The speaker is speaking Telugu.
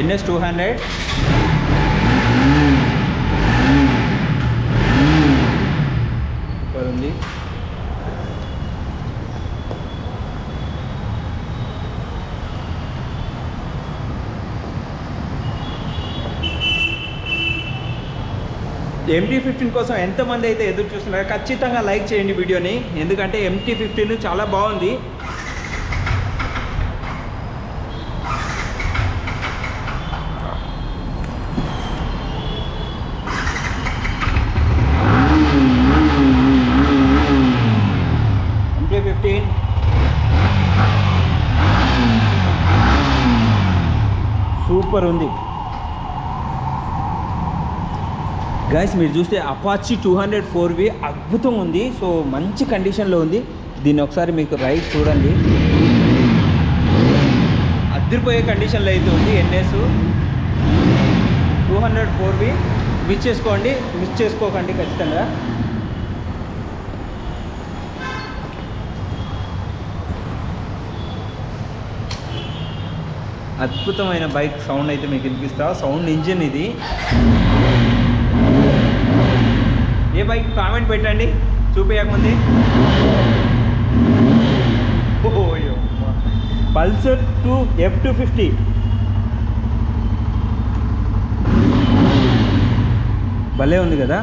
ఎన్ఎస్ టూ హండ్రెడ్ ఉంది ఎంటీ ఫిఫ్టీన్ కోసం ఎంతమంది అయితే ఎదురు చూస్తున్నారో ఖచ్చితంగా లైక్ చేయండి వీడియోని. ఎందుకంటే ఎంటీ ఫిఫ్టీన్ చాలా బాగుంది ఎంటీ ఫిఫ్టీన్ సూపర్ ఉంది. గైస్ మీరు చూస్తే Apache two hundred four V అద్భుతం ఉంది. సో మంచి కండిషన్లో ఉంది. దీన్ని ఒకసారి మీకు రైట్ చూడండి. అద్దరిపోయే కండిషన్లో అయితే ఉంది NS two hundred four V miss చేసుకోండి. మిస్ చేసుకోకండి ఖచ్చితంగా. అద్భుతమైన బైక్ సౌండ్ అయితే మీకు వినిపిస్తా. సౌండ్ ఇంజిన్ ఇది. ఏ బైక్ కామెంట్ పెట్టండి. చూపించకముందే Pulsar two F two fifty. భలే ఉంది కదా.